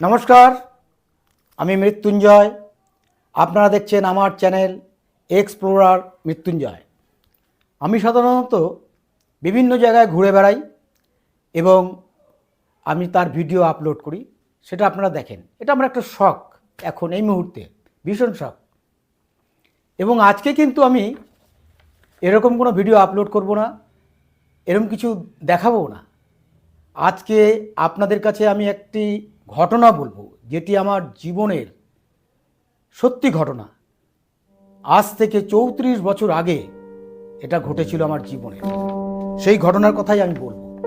নমস্কার, আমি মৃত্যুঞ্জয়। আপনারা দেখছেন আমার চ্যানেল এক্সপ্লোরার মৃত্যুঞ্জয়। আমি সাধারণত বিভিন্ন জায়গায় ঘুরে বেড়াই এবং আমি তার ভিডিও আপলোড করি, সেটা আপনারা দেখেন। এটা আমার একটা শখ এখন এই মুহূর্তে, ভীষণ শখ। এবং আজকে কিন্তু আমি এরকম কোনো ভিডিও আপলোড করব না এরকম কিছু দেখাবো না। আজকে আপনাদের কাছে আমি একটি ঘটনা বলব, যেটি আমার জীবনের সত্যি ঘটনা। আজ থেকে চৌত্রিশ বছর আগে এটা ঘটেছিল আমার জীবনে। সেই ঘটনার কথাই আমি বলব।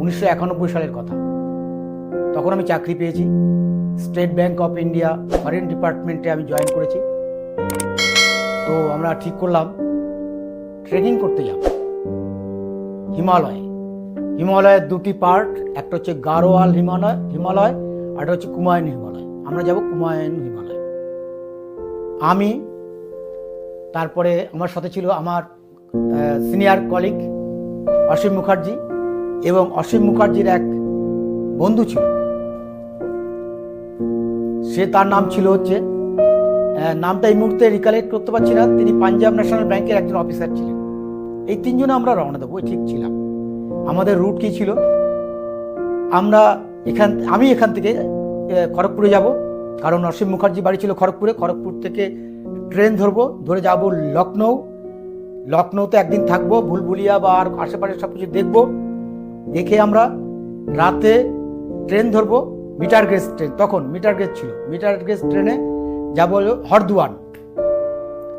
উনিশশো একানব্বই সালের কথা। তখন আমি চাকরি পেয়েছি। State Bank of India foreign ডিপার্টমেন্টে আমি জয়েন করেছি। তো আমরা ঠিক করলাম, ট্রেনিং করতে যাব। হিমালয়ে। হিমালয়ের দুটি পার্ট, একটা হচ্ছে গারোয়াল হিমালয় হিমালয়, আর একটা হচ্ছে কুমায়ুন হিমালয়। আমরা যাব কুমায়ুন হিমালয়। আমি, তারপরে আমার সাথে ছিল আমার সিনিয়র কলিগ অসীম মুখার্জি এবং অসীম মুখার্জির এক বন্ধু ছিল। সে তার নাম ছিল হচ্ছে নামটা এই মুহূর্তে রিকালেক্ট করতে পারছি না। তিনি পাঞ্জাব ন্যাশনাল ব্যাংকের একজন অফিসার ছিলেন। এই তিনজনে আমরা রওনা দেবো ঠিক ছিলাম। আমাদের রুট কি ছিল? আমরা এখান, আমি এখান থেকে খড়গপুরে যাব। কারণ অসীম মুখার্জি বাড়ি ছিল খড়গপুরে। খড়গপুর থেকে ট্রেন ধরবো, ধরে যাব লখনৌ লখনৌতে একদিন থাকব, ভুলভুলিয়া বা আর আশেপাশে সব কিছু দেখব। দেখে আমরা রাতে ট্রেন ধরবো মিটার গেজ ট্রেন তখন মিটার গেজ ছিল। মিটার গেজ ট্রেনে যাব হরদুয়ান।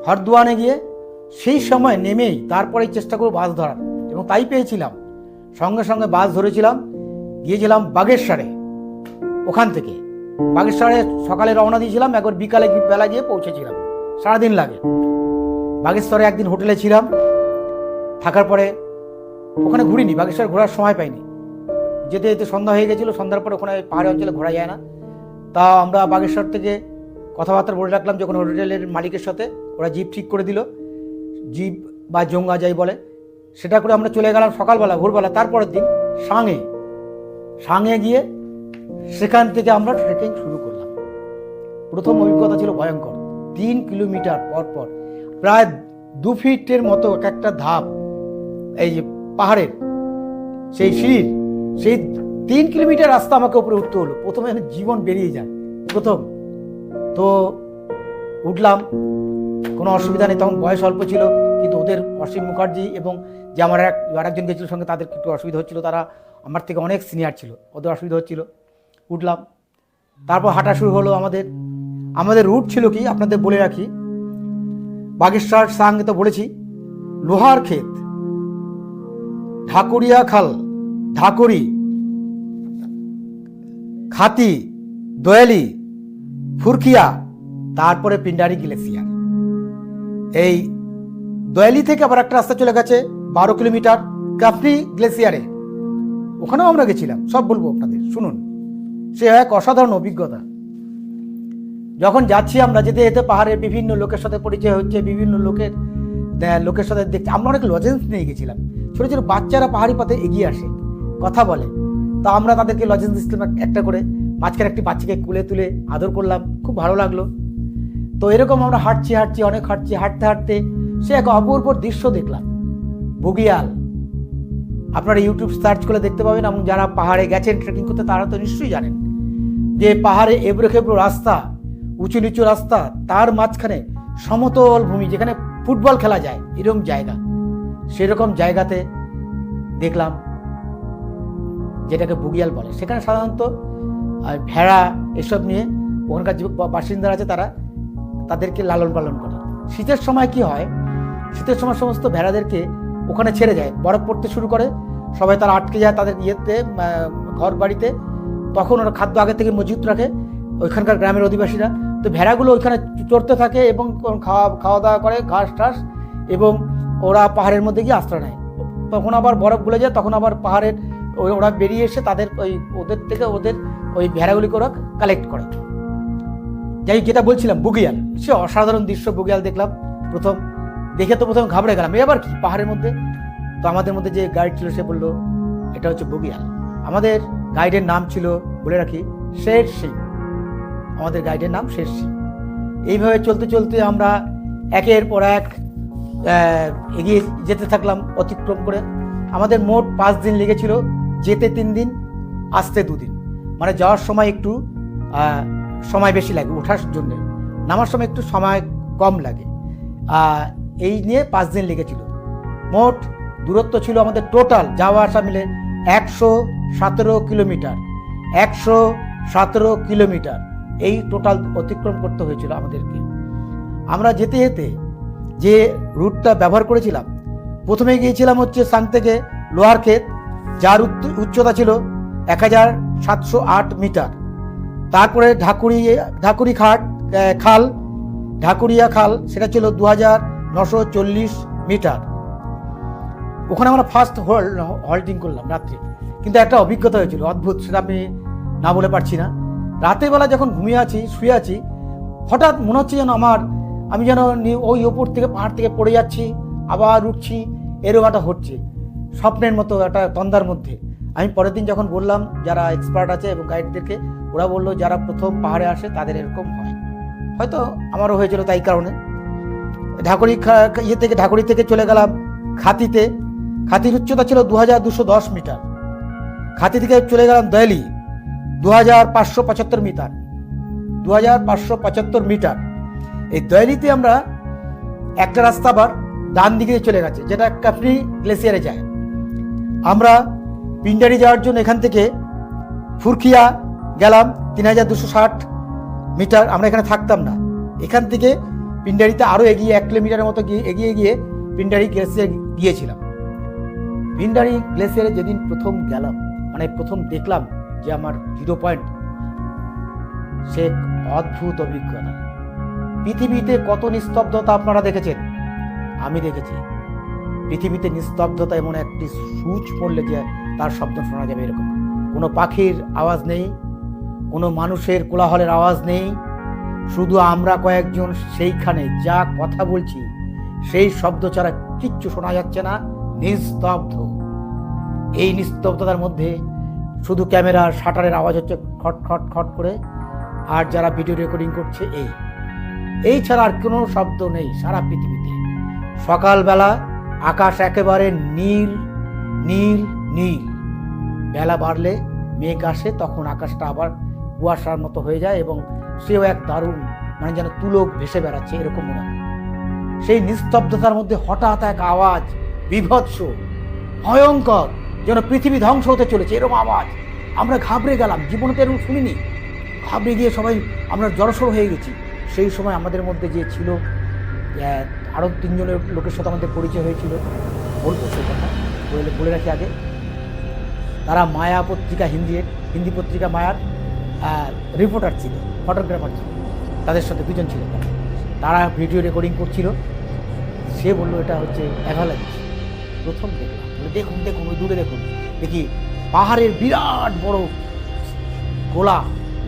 হরদুয়ানে গিয়ে সেই সময় নেমেই তারপরেই চেষ্টা করব বাস ধরার। এবং তাই পেয়েছিলাম। সঙ্গে সঙ্গে বাস ধরেছিলাম, গিয়েছিলাম বাগেশ্বরে। ওখান থেকে। বাগেশ্বরে সকালে রওনা দিয়েছিলাম, একবার বিকালে বেলা গিয়ে পৌঁছেছিলাম। সারাদিন লাগে। বাগেশ্বরে একদিন হোটেলে ছিলাম। থাকার পরে ওখানে ঘুরিনি, বাগেশ্বর ঘোরার সময় পাইনি। যেতে যেতে সন্ধ্যা হয়ে গেছিল, সন্ধ্যার পরে ওখানে পাহাড়ি অঞ্চলে ঘোরা যায় না। তা আমরা বাগেশ্বর থেকে কথাবার্তা বলে রাখলাম, যখন হোটেলের মালিকের সাথে, ওরা জিপ ঠিক করে দিল। জিপ বা জঙ্গা যাই বলে সেটা করে আমরা চলে গেলাম সকালবেলা, ভোরবেলা, তারপরের দিন সাঙে। সাঙে গিয়ে সেখান থেকে আমরা ট্রেকিং শুরু করলাম। প্রথম অভিজ্ঞতা ছিল ভয়ঙ্কর। তিন কিলোমিটার পর পর, প্রায় দু ফিটের মতো এক একটা ধাপ, এই যে পাহাড়ের সেই সিঁড়ির, সেই তিন কিলোমিটার রাস্তা আমাকে উপরে উঠতে হলো। প্রথমে জীবন বেরিয়ে যায় প্রথম। তো উঠলাম, কোনো অসুবিধা নেই, তখন বয়স অল্প ছিল, কিন্তু ওদের অসীম মুখার্জি এবং যে আমার এক আরেকজন গেছিল সঙ্গে, তাদের একটু অসুবিধা হচ্ছিল, তারা আমার থেকে অনেক সিনিয়র ছিল, ওদের অসুবিধা হচ্ছিল। উঠলাম, তারপর হাঁটা শুরু হলো আমাদের। আমাদের রুট ছিল কি, আপনাদের বলে রাখি, বাগেশ্বর সাঙ্গে তো বলেছি, লোহার ক্ষেত, ঢাকুরিয়া খাল, ঢাকুরি, খাতি, দয়ালি, ফুরকিয়া, তারপরে পিন্ডারি গ্লেসিয়ার এই দয়ালি থেকে আবার একটা রাস্তা চলে গেছে বারো কিলোমিটার কাফরি গ্লেসিয়ারে। ওখানেও আমরা গেছিলাম, সব বলব আপনাদের, শুনুন। সে এক অসাধারণ অভিজ্ঞতা। যখন যাচ্ছি, আমরা যেতে যেতে পাহাড়ের বিভিন্ন লোকের সাথে পরিচয় হচ্ছে, বিভিন্ন লোকের লোকের সাথে দেখছি। আমরা অনেক লজেন্স নিয়ে গেছিলাম। ছোটো ছোটো বাচ্চারা পাহাড়ি পথে এগিয়ে আসে, কথা বলে। তা আমরা তাদেরকে লজেন্স দিচ্ছিলাম একটা করে। মাঝখানে একটি বাচ্চাকে কুলে তুলে আদর করলাম, খুব ভালো লাগল। তো এরকম আমরা হাঁটছি হাঁটছি, অনেক হাঁটছি, হাঁটতে হাঁটতে সে এক অপূর্ব দৃশ্য দেখলাম। বুগিয়াল আপনারা ইউটিউব সার্চ করে দেখতে পাবেন এবং যারা পাহাড়ে গেছেন ট্রেকিং করতে, তারা তো নিশ্চয়ই জানেন যে পাহাড়ে এবড়ো খেবড়ো রাস্তা, উঁচু নিচু রাস্তা, তার মাঝখানে সমতল ভূমি যেখানে ফুটবল খেলা যায়, এরকম জায়গা। সেরকম জায়গাতে দেখলাম, যেটাকে বুগিয়াল বলে। সেখানে সাধারণত ভেড়া এসব নিয়ে ওখানকার যে বাসিন্দারা আছে, তারা তাদেরকে লালন পালন করে। শীতের সময় কি হয়? শীতের সময় সমস্ত ভেড়াদেরকে ওখানে ছেড়ে যায়। বরফ পড়তে শুরু করে, সবাই তারা আটকে যায় তাদের ইয়েতে ঘর বাড়িতে। তখন ওরা খাদ্য আগে থেকে মজুত রাখে ওইখানকার গ্রামের অধিবাসীরা। তো ভেড়াগুলো ওইখানে চড়তে থাকে এবং খাওয়া খাওয়া দাওয়া করে, ঘাস টাস এবং ওরা পাহাড়ের মধ্যে গিয়ে আশ্রয় নেয়। তখন আবার বরফ গলে যায়, তখন আবার পাহাড়ের ওই- ওরা বেরিয়ে এসে তাদের ওই ওদের থেকে ওদের ওই ভেড়াগুলিকে ওরা কালেক্ট করে। যাই যেটা বলছিলাম, বুগিয়াল। সে অসাধারণ দৃশ্য, বুগিয়াল দেখলাম প্রথম। দেখে তো প্রথমে ঘাবড়ে গেলাম। এবার কি? পাহাড়ের মধ্যে? তো আমাদের মধ্যে যে গাইড ছিল, সে বলল, এটা হচ্ছে বুগিয়াল। আমাদের গাইডের নাম ছিল, বলে রাখি, শের সিং। আমাদের গাইডের নাম শের সিং। এইভাবে চলতে চলতে আমরা একের পর এক এগিয়ে যেতে থাকলাম অতিক্রম করে। আমাদের মোট পাঁচ দিন লেগেছিল, যেতে তিন দিন, আসতে দুদিন মানে যাওয়ার সময় একটু সময় বেশি লাগে ওঠার জন্য। নামার সময় একটু সময় কম লাগে। এই নিয়ে পাঁচ দিন লেগেছিল। মোট দূরত্ব ছিল আমাদের টোটাল যাওয়া আসা মিলে একশো সতেরো কিলোমিটার, একশো সতেরো কিলোমিটার। এই টোটাল অতিক্রম করতে হয়েছিল আমাদেরকে। আমরা যেতে যেতে যে রুটটা ব্যবহার করেছিলাম, প্রথমে গিয়েছিলাম হচ্ছে সাং থেকে লোহার ক্ষেত, যার উচ্চ- উচ্চতা ছিল এক হাজার সাতশো আট মিটার। তারপরে ঢাকুরি ঢাকুরি খাট খাল, ঢাকুরিয়া খাল, সেটা ছিল দু হাজার নশো চল্লিশ মিটার। ওখানে আমরা ফার্স্ট হল হল্টিং করলাম রাত্রে। কিন্তু একটা অভিজ্ঞতা হয়েছিল, অদ্ভুত, সেটা আমি না বলে পারছি না। রাতের বেলা যখন ঘুমিয়ে আছি, শুয়ে আছি, হঠাৎ মনে হচ্ছে যেন আমার, আমি যেন ওই ওপর থেকে পাহাড় থেকে পড়ে যাচ্ছি, আবার উঠছি এরকম একটা হচ্ছে, স্বপ্নের মতো একটা তন্দার মধ্যে। আমি পরের দিন যখন বললাম, যারা এক্সপার্ট আছে এবং গাইডদেরকে ওরা বলল, যারা প্রথম পাহাড়ে আসে, তাদের এরকম হয়। হয়তো আমারও হয়েছিল তাই কারণে। ঢাকুরি ইয়ে থেকে, ঢাকুরি থেকে চলে গেলাম খাতিতে। খাতির উচ্চতা ছিল দু হাজার দুশো দশ মিটার। খাতি থেকে চলে গেলাম দয়ালি দু হাজার পাঁচশো পঁচাত্তর মিটার। দু হাজার পাঁচশো পঁচাত্তর মিটার। এই দয়ালিতে আমরা একটা রাস্তা আবার ডান দিকে চলে গেছে, যেটা কাপড়ি গ্লেসিয়ারে যায়। আমরা পিন্ডারি যাওয়ার জন্য এখান থেকে ফুরখিয়া গেলাম, তিন হাজার দুশো ষাট মিটার। আমরা এখানে থাকতাম না। এখান থেকে পিন্ডারিতে আরও এগিয়ে এক কিলোমিটারের মতো গিয়ে এগিয়ে গিয়ে পিন্ডারি গ্লেসিয়ার গিয়েছিলাম। পিন্ডারি গ্লেসিয়ারে যেদিন প্রথম গেলাম মানে প্রথম দেখলাম যে আমার জিরো পয়েন্ট, সে অদ্ভুত অভিজ্ঞতা। পৃথিবীতে কত নিস্তব্ধতা আপনারা দেখেছেন? আমি দেখেছি। পৃথিবীতে নিস্তব্ধতা এমন একটি সুচ পড়লে যে তার শব্দ শোনা যাবে এরকম। কোনো পাখির আওয়াজ নেই, কোনো মানুষের কোলাহলের আওয়াজ নেই শুধু আমরা কয়েকজন সেইখানে যা কথা বলছি, সেই শব্দ ছাড়া কিচ্ছু শোনা যাচ্ছে না, নিস্তব্ধ। এই নিস্তব্ধতার মধ্যে শুধু ক্যামেরার শাটারের আওয়াজ হচ্ছে খট খট খট করে, আর যারা ভিডিও রেকর্ডিং করছে, এই। এই ছাড়া আর কোনো শব্দ নেই সারা পৃথিবীতে। সকালবেলা আকাশ একেবারে নীল নীল নীল। বেলা বাড়লে মেঘ আসে, তখন আকাশটা আবার কুয়াশার মতো হয়ে যায় এবং সেও এক দারুণ মানে যেন তুলক ভেসে বেড়াচ্ছে, এরকম মনে হয়। সেই নিস্তব্ধতার মধ্যে হঠাৎ এক আওয়াজ, বিভৎস, ভয়ঙ্কর, যেন পৃথিবী ধ্বংস হতে চলেছে, এরকম আওয়াজ। আমরা ঘাবড়ে গেলাম, জীবনে তো এরকম শুনিনি। ঘাবড়ে গিয়ে সবাই, আমরা জড়সড় হয়ে গেছি। সেই সময় আমাদের মধ্যে যে ছিল আরও তিনজনের লোকের সাথে আমাদের পরিচয় হয়েছিল। বলব সেই কথা, বলে বলে রাখি আগে। তারা মায়া পত্রিকা, হিন্দি হিন্দি পত্রিকা মায়ার। রিপোর্টার ছিল ফটোগ্রাফার ছিল, তাদের সাথে দুজন ছিল। তারা। ভিডিও রেকর্ডিং করছিল। সে বলল, এটা হচ্ছে অ্যাভালাঞ্চ প্রথম দেখলাম। দেখুন দেখুন, ওই দূরে দেখুন। দেখি, পাহাড়ের বিরাট বড় গোলা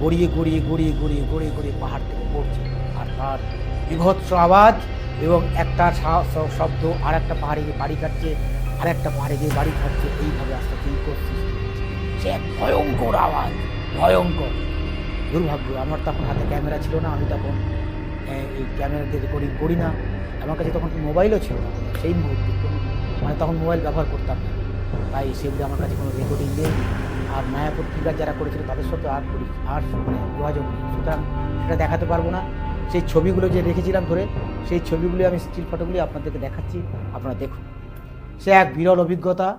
গড়িয়ে গড়িয়ে গড়িয়ে গড়িয়ে গড়িয়ে গড়িয়ে পাহাড় থেকে পড়ছে। আর তার বিভৎস আওয়াজ এবং একটা শব্দ, আর একটা পাহাড়ে গিয়ে বাড়ি কাটছে, আর একটা পাহাড়ে গিয়ে বাড়ি খাচ্ছে এইভাবে আস্তে আস্তে হচ্ছে। সে ভয়ঙ্কর আওয়াজ। ভয়ঙ্কর। দুর্ভাগ্য, আমার তখন হাতে ক্যামেরা ছিল না, আমি তখন এই ক্যামেরা দিয়ে রেকর্ডিং করি না। আমার কাছে তখন মোবাইলও ছিল না, সেই মুহূর্তে। মানে তখন মোবাইল ব্যবহার করতাম না। তাই সেগুলো আমার কাছে কোনো রেকর্ডিং নেই। আর মায়া পত্রিকা যারা করেছিল, তাদের সাথে আর করি, আর মানে যোগাযোগ নেই। সুতরাং সেটা দেখাতে পারব না। সেই ছবিগুলো যে রেখেছিলাম ধরে, সেই ছবিগুলি আমি স্টিল ফটোগুলি আপনাদেরকে দেখাচ্ছি। আপনারা দেখুন। সে এক বিরল অভিজ্ঞতা।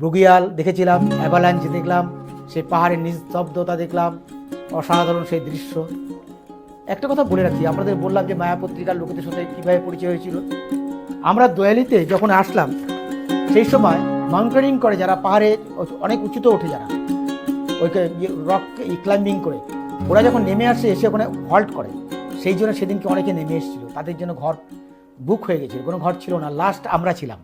বগিয়াল দেখেছিলাম অ্যাভালাঞ্চ দেখলাম। সেই পাহাড়ের নিস্তব্ধতা দেখলাম, অসাধারণ সেই দৃশ্য। একটা কথা বলে রাখি, আপনাদের বললাম যে মায়া পত্রিকার লোকেদের সাথে কীভাবে পরিচয় হয়েছিল? আমরা দয়ালিতে যখন আসলাম, সেই সময় মাউন্টেনিং করে যারা পাহাড়ে অনেক উঁচুতে ওঠে যারা ওই রক ক্লাইম্বিং করে, ওরা যখন নেমে আসে, এসে ওখানে হল্ট করে। সেই জন্য সেদিনকে অনেকে নেমে এসেছিল, তাদের জন্য ঘর বুক হয়ে গেছিল, কোনো ঘর ছিল না লাস্ট আমরা ছিলাম।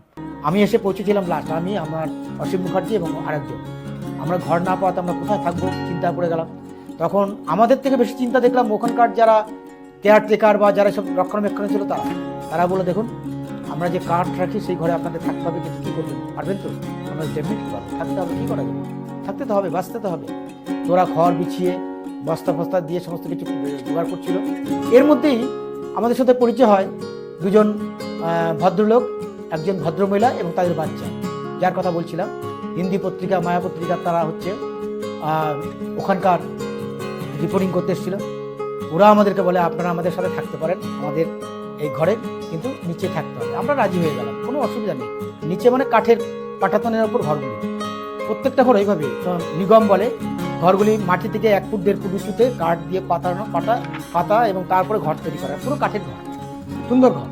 আমি এসে পৌঁছেছিলাম লাস্ট আমি, আমার অসীম মুখার্জি এবং আরেকজন। আমরা ঘর না পাওয়াতে আমরা কোথায় থাকব? চিন্তা করে গেলাম। তখন আমাদের থেকে বেশি চিন্তা দেখলাম ওখানকার যারা কেয়ারটেকার বা যারা সব রক্ষণাবেক্ষণে ছিল তারা। তারা বলে দেখুন, আমরা যে কাঠ রাখি, সেই ঘরে আপনাদের থাকতে হবে, কিন্তু কী করবেন? পারবেন তো? আমরা ডেফিনেটলি পারব। থাকতে হবে, কী করা যাবে? থাকতে তো হবে, বাঁচতে তো হবে। তোরা খড় বিছিয়ে, বস্তা ফস্তা দিয়ে সমস্ত কিছু জোগাড় করছিল। এর মধ্যেই আমাদের সাথে পরিচয় হয় দুজন ভদ্রলোক, একজন ভদ্রমহিলা এবং তাদের বাচ্চা। যার কথা বলছিলাম। হিন্দি পত্রিকা, মায়া পত্রিকা তারা হচ্ছে ওখানকার রিপোর্টিং করতে এসেছিল। ওরা আমাদেরকে বলে, আপনারা আমাদের সাথে থাকতে পারেন, আমাদের এই ঘরে, কিন্তু নিচে থাকতে হবে। আমরা রাজি হয়ে গেলাম, কোনো অসুবিধা নেই। নিচে মানে কাঠের পাটাতনের উপর ঘরগুলি। প্রত্যেকটা ঘর এইভাবে নিগম বলে, ঘরগুলি মাটি থেকে এক ফুট, দেড় ফুট উঁচুতে কাঠ দিয়ে পাতানো পাতা পাতা এবং তারপরে ঘর তৈরি করা। পুরো কাঠের ঘর, সুন্দর ঘর।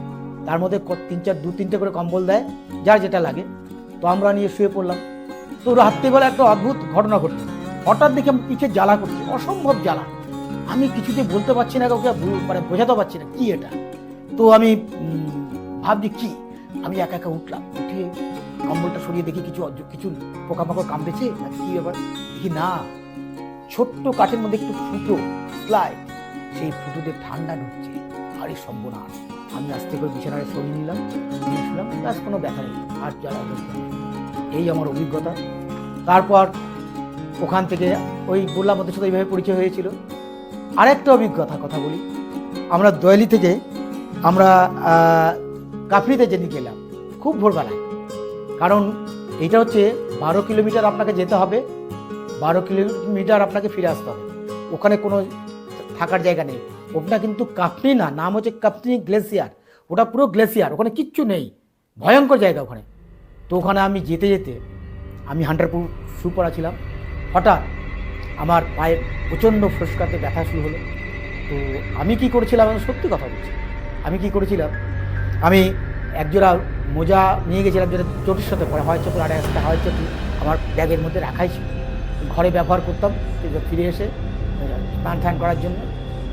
তার মধ্যে তিন চার, দু তিনটে করে কম্বল দেয়, যার যেটা লাগে। তো আমরা নিয়ে শুয়ে পড়লাম। তো রাত্রিবেলা একটা অদ্ভুত ঘটনা ঘটছে। হঠাৎ দেখে পিঠে জ্বালা করছে, অসম্ভব জ্বালা। আমি কিছুতে বলতে পারছি না কাউকে মানে বোঝাতে পারছি না কি এটা। তো আমি ভাবছি কি? আমি একা একা উঠলাম, উঠে কম্বলটা সরিয়ে দেখি কিছু কিছু পোকামাকড় কামড়েছে নাকি কি ব্যাপার? দেখি না, ছোট্ট কাঠের মধ্যে একটু ফুটো স্লাইড সেই ফুটোতে ঠান্ডা ঢুকছে আরে সর্বনাশ আমি আস্তে করে বিছানায় সরিয়ে নিলাম শুলাম ব্যাস কোনো ব্যথা নেই, আর জ্বালা। এই আমার অভিজ্ঞতা। তারপর ওখান থেকে ওই বললাম ওদের সাথে এইভাবে পরিচয় হয়েছিল। আরেকটা অভিজ্ঞতা কথা বলি। আমরা দয়ালি থেকে আমরা কাফরিতে যেতে গেলাম, খুব ভোরবেলায়। কারণ এটা হচ্ছে বারো কিলোমিটার আপনাকে যেতে হবে, বারো কিলোমিটার আপনাকে ফিরে আসতে হবে। ওখানে কোনো থাকার জায়গা নেই। ওটা কিন্তু কাপনি না, নাম হচ্ছে কাপনি গ্লেসিয়ার। ওটা পুরো গ্লেসিয়ার, ওখানে কিচ্ছু নেই। ভয়ঙ্কর জায়গা ওখানে। তো ওখানে আমি যেতে যেতে আমি হান্ডারপুর শু পরা ছিলাম। হঠাৎ আমার পায়ে প্রচণ্ড ফুসকাতে ব্যথা শুরু হলো। তো আমি কি করেছিলাম, আমি সত্যি কথা বলছি, আমি কি করেছিলাম, আমি একজোড়া মোজা নিয়ে গেছিলাম যেটা চটির সাথে পরে হয় চটি, আর একটা হয় চটি আমার ব্যাগের মধ্যে রাখাই ছিল। ঘরে ব্যবহার করতাম ফিরে এসে স্নান টান করার জন্য।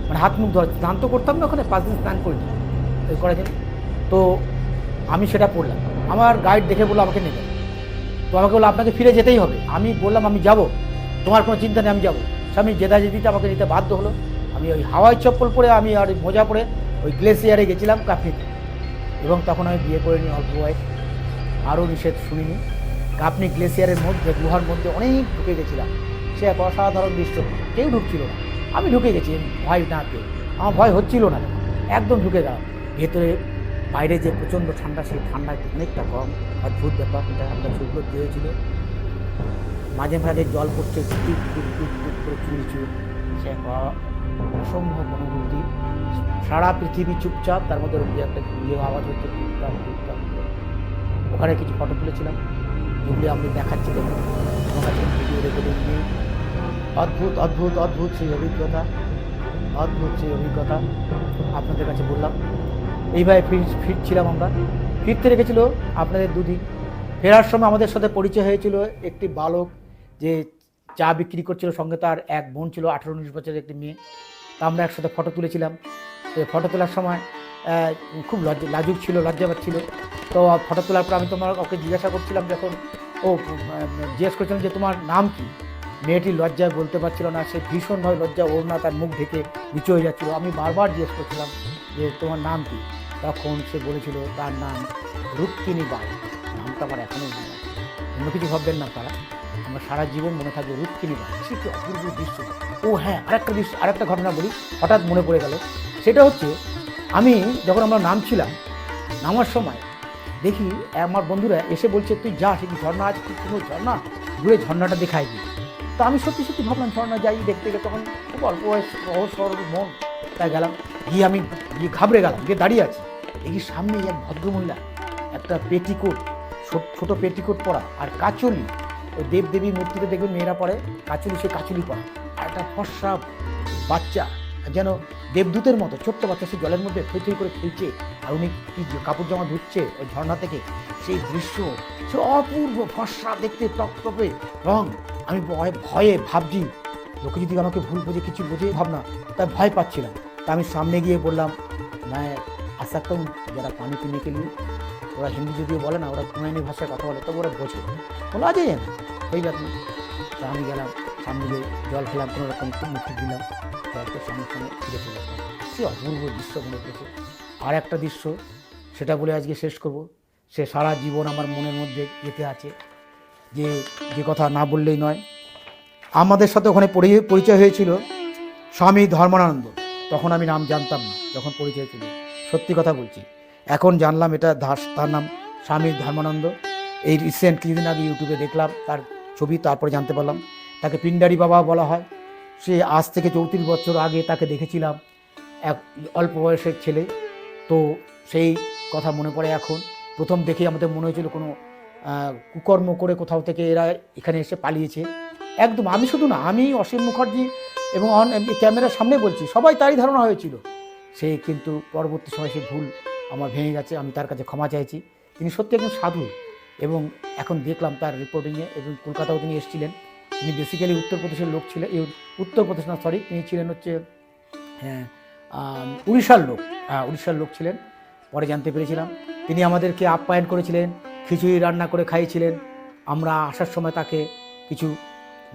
মানে হাত মুখ ধোয়া, স্নান তো করতাম না ওখানে, পাঁচ দিন স্নান করি করার জন্য তো আমি সেটা পড়লাম। আমার গাইড দেখে বলল আমাকে নেবে। তো আমাকে বলল, আপনাকে ফিরে যেতেই হবে। আমি বললাম, আমি যাব। তোমার কোনো চিন্তা নেই, আমি যাব। স্বামী জেদা যেদিতে আমাকে নিতে বাধ্য হলো। আমি ওই হাওয়াই চপ্পল পরে, আমি আর মোজা পরে ওই গ্লেসিয়ারে গেছিলাম, কাপনিতে। এবং তখন আমি বিয়ে করে নিই অল্প বয়স। আরও নিষেধ শুনিনি। কাপনি গ্লেসিয়ারের মধ্যে, গুহার মধ্যে অনেক ঢুকে গেছিলাম। সে এক অসাধারণ দৃশ্য। কেউ ঢুকছিল না। আমি ঢুকে গেছি ভয় না পেয়ে। আমার ভয় হচ্ছিল না। একদম ঢুকে গেলাম। ভেতরে বাইরে যে প্রচণ্ড ঠান্ডা, সেই ঠান্ডা অনেকটা কম। অদ্ভুত ব্যাপার, এটা আমরা সেগুলো দিয়েছিল। মাঝে মাঝে জল পড়ছে করে চুলছে সে অসম্ভব অনুভূতি। সারা পৃথিবী চুপচাপ, তার মধ্যে যে একটা ইয়ে আওয়াজ হচ্ছে ওখানে কিছু ফটো তুলেছিলাম। যেগুলি আমি দেখাচ্ছি ভিডিও অদ্ভুত অদ্ভুত অদ্ভুত সেই অভিজ্ঞতা। অদ্ভুত সেই অভিজ্ঞতা। আপনাদের কাছে বললাম। এইভাবে ফির ফিরছিলাম আমরা। ফিরতে রেখেছিল আপনাদের দুদিন। ফেরার সময় আমাদের সাথে পরিচয় হয়েছিল একটি বালক যে চা বিক্রি করছিল, সঙ্গে তার এক বোন ছিল, আঠারো উনিশ বছরের একটি মেয়ে। তা আমরা একসাথে ফটো তুলেছিলাম। তো ফটো তোলার সময় খুব লজ্জা, লাজুক ছিল লজ্জা পাচ্ছিল তো ফটো তোলার পর আমি তোমার ওকে জিজ্ঞাসা করছিলাম যখন ও জিজ্ঞেস করছিলাম যে তোমার নাম কি? মেয়েটি লজ্জায় বলতে পারছিল না, সে ভীষণভাবে লজ্জা, ওর না তার মুখ ঢেকে নিচু হয়ে যাচ্ছিল। আমি বারবার জিজ্ঞেস করছিলাম যে তোমার নাম কি? তখন সে বলেছিল, তার নাম রুক্মিণী বাই। নামটা আমার এখনও মনে আছে। অন্য কিছু ভাববেন না তারা। আমার সারা জীবন মনে থাকবে রুক্মিণী বাই। সে কি অপূর্ব দৃশ্য। ও হ্যাঁ আরেকটা দৃশ্য, আরেকটা ঘটনা বলি, হঠাৎ মনে পড়ে গেল। সেটা হচ্ছে, আমি যখন আমরা নামছিলাম, নামার সময় দেখি, আমার বন্ধুরা এসে বলছে, তুই যা, সে কি ঝর্ণা আছে? কি কোনো ঝর্ণা? ঘুরে ঝর্ণাটা দেখাই দিই তো আমি সত্যি সত্যি ভাবলাম, ঝর্ণা যাই, দেখতে গেলে তখন খুব অল্প বয়স সহজ সরল মন, তাই গেলাম। গিয়ে আমি গিয়ে ঘাবড়ে গেলাম, গিয়ে দাঁড়িয়ে আছি। দেখি সামনেই এক ভদ্রমহিলা, একটা পেটিকোট, ছোট পেটিকোট পরা আর কাচলি। ওই দেবদেবী মূর্তিতে দেখবেন মেয়েরা পরে, কাচুলি সে কাচুলি পরা। আর একটা ফর্সা বাচ্চা যেন দেবদূতের মতো, ছোট্ট বাচ্চা, সে জলের মধ্যে থই করে খেলছে। আর উনি কি কাপড় জামা ধুচ্ছে ওই ঝর্ণা থেকে, সেই দৃশ্য, সে অপূর্ব ফর্সা, দেখতে টকটকে রং। আমি ভয়ে ভয়ে ভাবছি, লোকে যদি আমাকে ভুল বোঝে, কিছু বোঝে, ভাবনা, তাই ভয় পাচ্ছিলাম। তা আমি সামনে গিয়ে বললাম आ सकता हूँ जरा पानी पीने के लिए ওরা হিন্দি যদিও বলে না ওরা পুনাইনি ভাষায় কথা বলে তবু ওরা বোঝে বলো আজ না ওই ব্যাপার না তা আমি গেলাম সামনে গিয়ে জল খেলাম কোনো রকম খুব মুখে দিলাম জলকে সঙ্গে সঙ্গে ফিরে চলে আসলাম সে অপূর্ব দৃশ্য মনে পড়েছে আর একটা দৃশ্য সেটা বলে আজকে শেষ করব সে সারা জীবন আমার মনের মধ্যে গেঁথে আছে যে যে কথা না বললেই নয় আমাদের সাথে ওখানে পরি- পরিচয় হয়েছিল স্বামী ধর্মানন্দ তখন আমি নাম জানতাম না, যখন পরিচয় ছিল। সত্যি কথা বলছি, এখন জানলাম এটা দাস, তার নাম স্বামী ধর্মানন্দ। এই রিসেন্ট কিছুদিন আগে ইউটিউবে দেখলাম, তার ছবি তারপরে জানতে পারলাম। তাকে পিন্ডারি বাবা বলা হয়। সে আজ থেকে চৌত্রিশ বছর আগে তাকে দেখেছিলাম, এক অল্প বয়সের ছেলে। তো সেই কথা মনে পড়ে এখন। প্রথম দেখে আমাদের মনে হয়েছিল কোনো কুকর্ম করে কোথাও থেকে এরা এখানে এসে পালিয়েছে। একদম, আমি শুধু না, আমি অসীম মুখার্জি এবং অন ক্যামেরার সামনে বলছি, সবাই তারই ধারণা হয়েছিল। সে কিন্তু পরবর্তী সময় সে ভুল আমার ভেঙে গেছে, আমি তার কাছে ক্ষমা চাইছি। তিনি সত্যি একজন সাধু এবং এখন দেখলাম তার রিপোর্টিংয়ে এবং কলকাতাও তিনি এসেছিলেন। তিনি বেসিক্যালি উত্তরপ্রদেশের লোক ছিলেন, এই উত্তরপ্রদেশ না সরি তিনি ছিলেন হচ্ছে হ্যাঁ উড়িষ্যার লোক হ্যাঁ উড়িষ্যার লোক ছিলেন। পরে জানতে পেরেছিলাম, তিনি আমাদেরকে আপ্যায়ন করেছিলেন, খিচুড়ি রান্না করে খাইয়েছিলেন। আমরা আসার সময় তাকে কিছু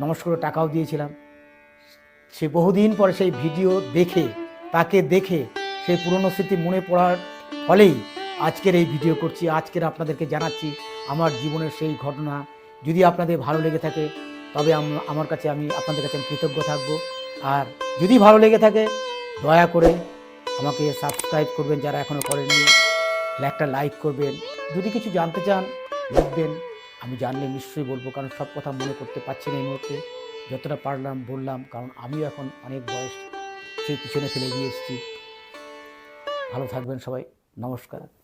নমস্কার টাকাও দিয়েছিলাম। সে বহুদিন পরে সেই ভিডিও দেখে, তাকে দেখে সেই পুরনো স্মৃতি মনে পড়ার ফলেই আজকের এই ভিডিও করছি। আজকের আপনাদেরকে জানাচ্ছি আমার জীবনের সেই ঘটনা। যদি আপনাদের ভালো লেগে থাকে, তবে আমার কাছে আমি, আপনাদের কাছে কৃতজ্ঞ থাকব। আর যদি ভালো লেগে থাকে, দয়া করে আমাকে সাবস্ক্রাইব করবেন যারা এখনও করেননি। একটা লাইক করবেন। যদি কিছু জানতে চান, লিখবেন। আমি জানলে নিশ্চয়ই বলব, কারণ সব কথা মনে করতে পারছি না এই মুহূর্তে। যতটা পারলাম, বললাম, কারণ আমি এখন অনেক বয়স, সেই পিছনে ফেলে দিয়ে এসেছি। ভালো থাকবেন সবাই, নমস্কার।